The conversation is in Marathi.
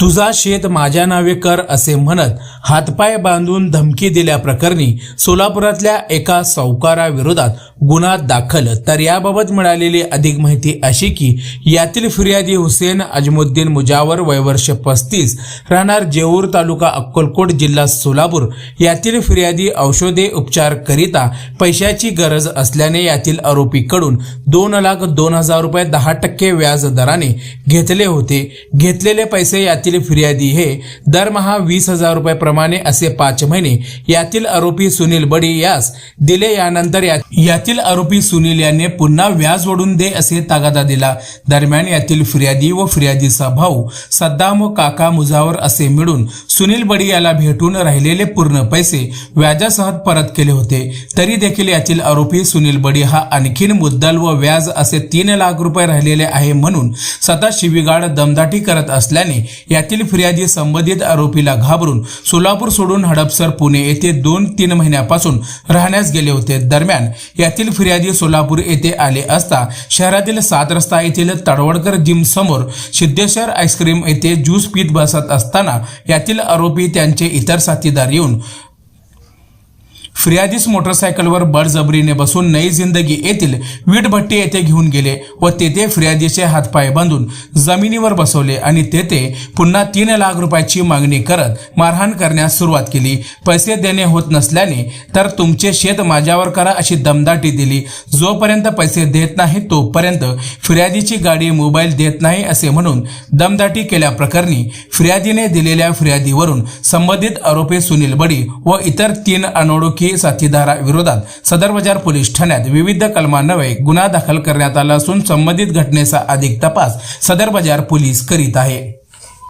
तुझा शेत माझ्या नावे कर असे म्हणत हातपाय बांधून धमकी दिल्याप्रकरणी सोलापुरातल्या एका सावकाराविरोधात गुन्हा दाखल. तर याबाबत मिळालेली अधिक माहिती अशी की यातील फिर्यादी हुसेन अजमुद्दीन मुजावर वयवर्ष पस्तीस राहणार जेऊर तालुका अक्कलकोट जिल्हा सोलापूर. यातील फिर्यादी औषधे उपचार करिता पैशाची गरज असल्याने यातील आरोपीकडून दोन लाख दोन हजार रुपये दहा टक्के व्याज दराने घेतले होते. घेतलेले पैसे यातील फिर्यादी हे दरमहा वीस हजार रुपयाप्रमाणे असे पाच महिने यातील आरोपी सुनील बडी यास दिले यानंतर यातील आरोपी सुनील याने पुन्हा व्याज ओढून दे असे तागादा दिला. दरम्यान यातील फिर्यादी व फिर्यादीचा भाऊ सद्दाम व काका मुजावर असे मिळून सुनील बडी याला भेटून राहिलेले पूर्ण पैसे व्याजासह परत केले होते. तरी देखील यातील आरोपी सुनील बडी हा आणखीन मुद्दल व व्याज असे तीन लाख रुपये राहिलेले आहे म्हणून सदा शिवीगाड दमदाटी करत असल्याने या यातील फिर्यादी संबंधित आरोपीला घाबरून सोलापूर सोडून हडपसर पुणे येथे दोन तीन महिन्यापासून राहण्यास गेले होते. दरम्यान यातील फिर्यादी सोलापूर येथे आले असता शहरातील सात रस्ता येथील तडवडकर जिम समोर सिद्धेश्वर आईस्क्रीम येथे ज्यूस पीत बसत असताना यातील आरोपी त्यांचे इतर साथीदार येऊन फिर्यादीस मोटरसायकलवर बळजबरीने बसून नई जिंदगी येथील वीटभट्टी येथे घेऊन गेले व तेथे फिर्यादीचे हातपाय बांधून जमिनीवर बसवले आणि तेथे पुन्हा तीन लाख रुपयाची मागणी करत मारहाण करण्यास सुरुवात केली. पैसे देणे होत नसल्याने तर तुमचे शेत माझ्यावर करा अशी दमदाटी दिली. जोपर्यंत पैसे देत नाही तोपर्यंत फिर्यादीची गाडी मोबाईल देत नाही असे म्हणून दमदाटी केल्याप्रकरणी फिर्यादीने दिलेल्या फिर्यादीवरून संबंधित आरोपी सुनील बडी व इतर तीन अनोळखी साथीदाराविरोधात सदर बाजार पोलीस ठाण्यात विविध कलमान्वये गुन्हा दाखल करण्यात आला असून संबंधित घटनेचा अधिक तपास सदर बाजार पोलीस करीत आहे.